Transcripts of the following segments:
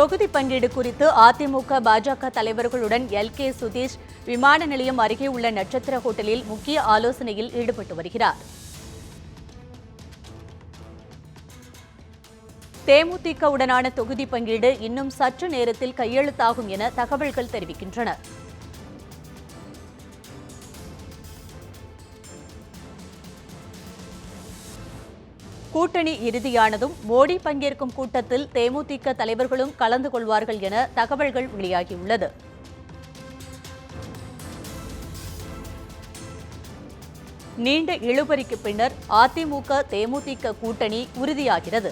தொகுதி பங்கீடு குறித்து அதிமுக பாஜக தலைவர்களுடன் எல். கே. சுதீஷ் விமான நிலையம் அருகே உள்ள நட்சத்திர ஹோட்டலில் முக்கிய ஆலோசனையில் ஈடுபட்டு வருகிறார். தேமுதிகவுடனான தொகுதி பங்கீடு இன்னும் சற்று நேரத்தில் கையெழுத்தாகும் என தகவல்கள் தெரிவிக்கின்றன. கூட்டணி இறுதியானதும் மோடி பங்கேற்கும் கூட்டத்தில் தேமுதிக தலைவர்களும் கலந்து கொள்வார்கள் என தகவல்கள் வெளியாகியுள்ளது. நீண்ட இழுபறிக்கு பின்னர் அதிமுக தேமுதிக கூட்டணி உறுதியாகிறது.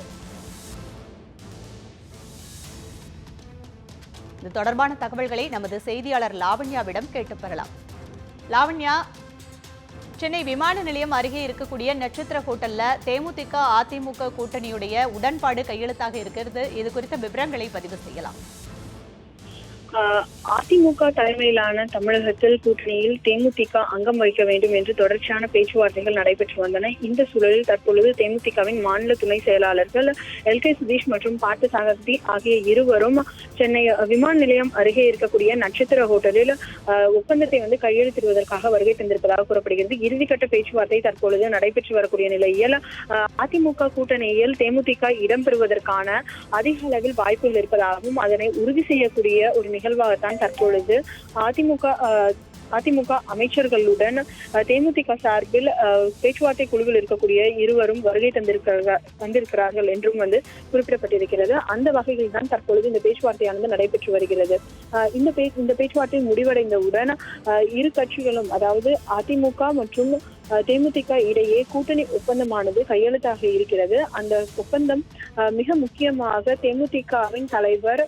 இது தொடர்பான தகவல்களை நமது செய்தியாளர் லாவண்யாவிடம் கேட்டு பெறலாம். லாவண்யா சென்னை விமான நிலையம் அருகே இருக்கக்கூடிய நட்சத்திர ஹோட்டல்ல தேமுதிக அதிமுக கூட்டணியுடைய உடன்பாடு கையெழுத்தாக இருக்கிறது. இது குறித்த விவரங்களை பதிவு செய்யலாம். அதிமுக தலைமையிலான தமிழகத்தில் கூட்டணியில் தேமுதிக அங்கம் வகிக்க வேண்டும் என்று தொடர்ச்சியான பேச்சுவார்த்தைகள் நடைபெற்று வந்தன. இந்த சூழலில் தற்பொழுது தேமுதிகவின் மாநில துணை செயலாளர்கள் எல் கே சுதீஷ் மற்றும் பார்த்த சாரதி ஆகிய இருவரும் சென்னை விமான நிலையம் அருகே இருக்கக்கூடிய நட்சத்திர ஹோட்டலில் ஆஹ் ஒப்பந்தத்தை வந்து கையெழுத்திடுவதற்காக வருகை தந்திருப்பதாக கூறப்படுகிறது. இறுதிக்கட்ட பேச்சுவார்த்தை தற்பொழுது நடைபெற்று வரக்கூடிய நிலையில் ஆஹ் அதிமுக கூட்டணியில் தேமுதிக இடம்பெறுவதற்கான அதிக அளவில் வாய்ப்புகள் இருப்பதாகவும் அதனை உறுதி செய்யக்கூடிய ஒரு நிகழ்வாகத்தான் தற்பொழுது அதிமுக அதிமுக அமைச்சர்களுடன் தேமுதிக சார்பில் பேச்சுவார்த்தை குழுவில் இருக்கக்கூடிய இருவரும் வருகை தந்திருக்கிறார்கள் தந்திருக்கிறார்கள் என்றும் வந்து குறிப்பிடப்பட்டிருக்கிறது. அந்த வகையில் தான் தற்பொழுது இந்த பேச்சுவார்த்தையானது நடைபெற்று வருகிறது. இந்த பே இந்த பேச்சுவார்த்தை முடிவடைந்தவுடன் இரு கட்சிகளும் அதாவது அதிமுக மற்றும் தேமுதிக இடையே கூட்டணி ஒப்பந்தமானது கையெழுத்தாக இருக்கிறது. அந்த ஒப்பந்தம் மிக முக்கியமாக தேமுதிகவின் தலைவர்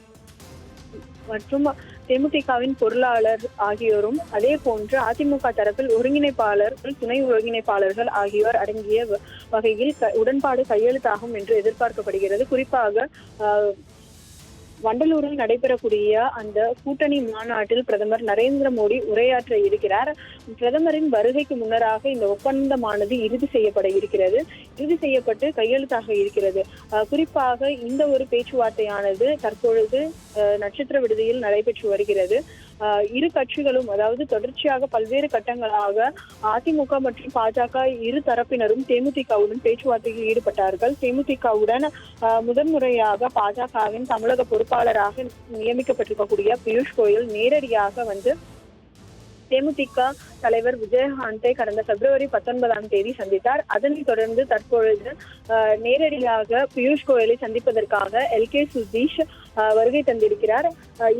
மற்றும் தேமுதிகவின் பொருளாளர் ஆகியோரும் அதே போன்று அதிமுக தரப்பில் ஒருங்கிணைப்பாளர்கள் துணை ஒருங்கிணைப்பாளர்கள் ஆகியோர் அடங்கிய வ- வகையில் க- உடன்பாடு கையெழுத்தாகும் என்று எதிர்பார்க்கப்படுகிறது. குறிப்பாக ஆஹ், வண்டலூரில் நடைபெறக்கூடிய அந்த கூட்டணி மாநாட்டில் பிரதமர் நரேந்திர மோடி உரையாற்ற இருக்கிறார். பிரதமரின் வருகைக்கு முன்னராக இந்த ஒப்பந்தமானது இறுதி செய்யப்பட இருக்கிறது. இறுதி செய்யப்பட்டு கையெழுத்தாக இருக்கிறது. அஹ் குறிப்பாக இந்த ஒரு பேச்சுவார்த்தையானது தற்பொழுது நட்சத்திர விடுதியில் நடைபெற்று வருகிறது. இரு கட்சிகளும் அதாவது தொடர்ச்சியாக பல்வேறு கட்டங்களாக அதிமுக மற்றும் பாஜக இரு தரப்பினரும் தேமுதிகவுடன் பேச்சுவார்த்தையில் ஈடுபட்டார்கள். தேமுதிகவுடன் முதன்முறையாக பாஜகவின் தமிழக பொறுப்பாளராக நியமிக்கப்பட்டிருக்கக்கூடிய பியூஷ் கோயல் நேரடியாக வந்து தேமுதிக தலைவர் விஜயகாந்தை கடந்த பிப்ரவரி பத்தொன்பதாம் தேதி சந்தித்தார். அதனைத் தொடர்ந்து தற்பொழுது நேரடியாக பியூஷ் கோயலை சந்திப்பதற்காக எல் கே சுதீஷ் வருகை தந்திருக்கிறார்.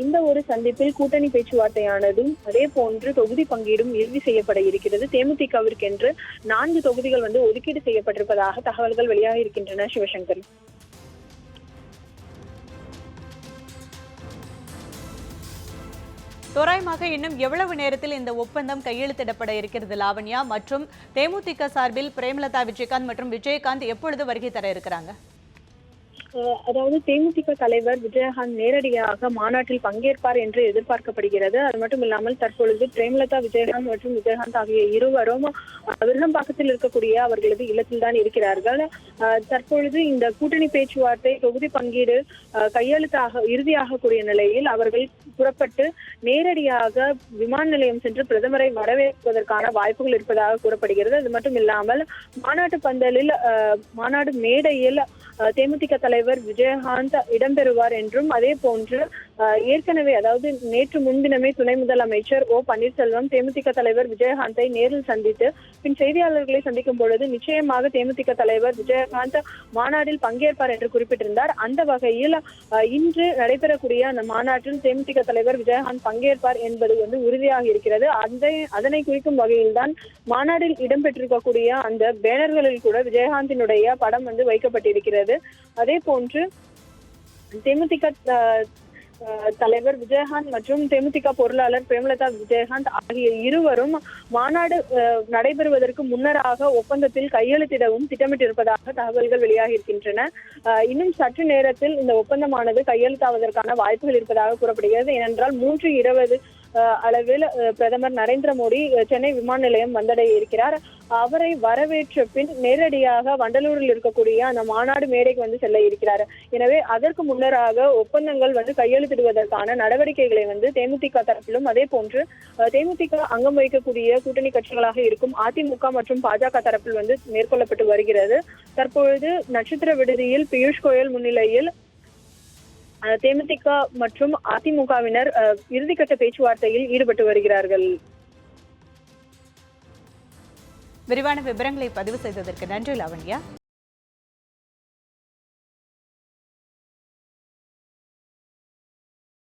இந்த ஒரு சந்திப்பில் கூட்டணி பேச்சுவார்த்தையானதும் அதே போன்று தொகுதி பங்கீடும் இறுதி செய்யப்பட இருக்கிறது. தேமுதிகவிற்கென்று நான்கு தொகுதிகள் வந்து ஒதுக்கீடு செய்யப்பட்டிருப்பதாக தகவல்கள் வெளியாக இருக்கின்றன சிவசங்கர். தோராயமாக இன்னும் எவ்வளவு நேரத்தில் இந்த ஒப்பந்தம் கையெழுத்திடப்பட இருக்கிறது லாவண்யா? மற்றும் தேமுதிக சார்பில் பிரேமலதா விஜயகாந்த் மற்றும் விஜயகாந்த் எப்பொழுது வருகை தர இருக்கிறாங்க? அதாவது தேமுதிக தலைவர் விஜயகாந்த் நேரடியாக மாநாட்டில் பங்கேற்பார் என்று எதிர்பார்க்கப்படுகிறது. அது மட்டும் இல்லாமல் தற்பொழுது பிரேமலதா விஜயகாந்த் மற்றும் விஜயகாந்த் ஆகிய இருவரும் விருதம்பாக்கத்தில் இருக்கக்கூடிய அவர்களது இல்லத்தில் தான் இருக்கிறார்கள். தற்பொழுது இந்த கூட்டணி பேச்சுவார்த்தை தொகுதி பங்கீடு கையெழுத்தாக இறுதியாகக்கூடிய நிலையில் அவர்கள் புறப்பட்டு நேரடியாக விமான நிலையம் சென்று பிரதமரை வரவேற்பதற்கான வாய்ப்புகள் இருப்பதாக கூறப்படுகிறது. அது மட்டும் இல்லாமல் மாநாட்டு பந்தலில் அஹ், மாநாடு மேடையில் தேமுதிக தலைவர் தலைவர் விஜயகாந்த் இடம்பெறுவார் என்றும் அதே போன்று ஏற்கனவே அதாவது நேற்று முன்தினமே துணை முதலமைச்சர் ஓ பன்னீர்செல்வம் தேமுதிக தலைவர் விஜயகாந்தை நேரில் சந்தித்து பின் செய்தியாளர்களை சந்திக்கும் பொழுது நிச்சயமாக தேமுதிக தலைவர் விஜயகாந்த் மாநாட்டில் பங்கேற்பார் என்று குறிப்பிட்டிருந்தார். அந்த வகையில் இன்று நடைபெறக்கூடிய அந்த மாநாட்டில் தேமுதிக தலைவர் விஜயகாந்த் பங்கேற்பார் என்பது வந்து உறுதியாக இருக்கிறது. அதை அதனை குறிக்கும் வகையில்தான் மாநாட்டில் இடம்பெற்றிருக்கக்கூடிய அந்த பேனர்களில் கூட விஜயகாந்தினுடைய படம் வந்து வைக்கப்பட்டிருக்கிறது. அதே போன்று தேமுதிக தலைவர் விஜயகாந்த் மற்றும் தேமுதிக பொருளாளர் பிரேமலதா விஜயகாந்த் ஆகிய இருவரும் மாநாடு அஹ், நடைபெறுவதற்கு முன்னராக ஒப்பந்தத்தில் கையெழுத்திடவும் திட்டமிட்டிருப்பதாக தகவல்கள் வெளியாகி இருக்கின்றன அஹ், இன்னும் சற்று நேரத்தில் இந்த ஒப்பந்தமானது கையெழுத்தாவதற்கான வாய்ப்புகள் இருப்பதாக கூறப்படுகிறது. ஏனென்றால் மூன்று இருபது அளவில் பிரதமர் நரேந்திர மோடி சென்னை விமான நிலையம் வந்தடைய இருக்கிறார். அவரை வரவேற்ற பின் நேரடியாக வண்டலூரில் இருக்கக்கூடிய அந்த மாநாடு மேடைக்கு வந்து செல்ல இருக்கிறார். எனவே அதற்கு முன்னராக ஒப்பந்தங்கள் வந்து கையெழுத்திடுவதற்கான நடவடிக்கைகளை வந்து தேமுதிக தரப்பிலும் அதே போன்று தேமுதிக அங்கம் வகிக்கக்கூடிய கூட்டணி கட்சிகளாக இருக்கும் அதிமுக மற்றும் பாஜக தரப்பில் வந்து மேற்கொள்ளப்பட்டு வருகிறது. தற்பொழுது நட்சத்திர விடுதியில் பியூஷ் கோயல் முன்னிலையில் தேமுதிக மற்றும் அதிமுகவினர் அஹ், இறுதிக்கட்ட பேச்சுவார்த்தையில் ஈடுபட்டு வருகிறார்கள். விரிவான விவரங்களை பதிவு செய்ததற்கு நன்றி லாவண்யா.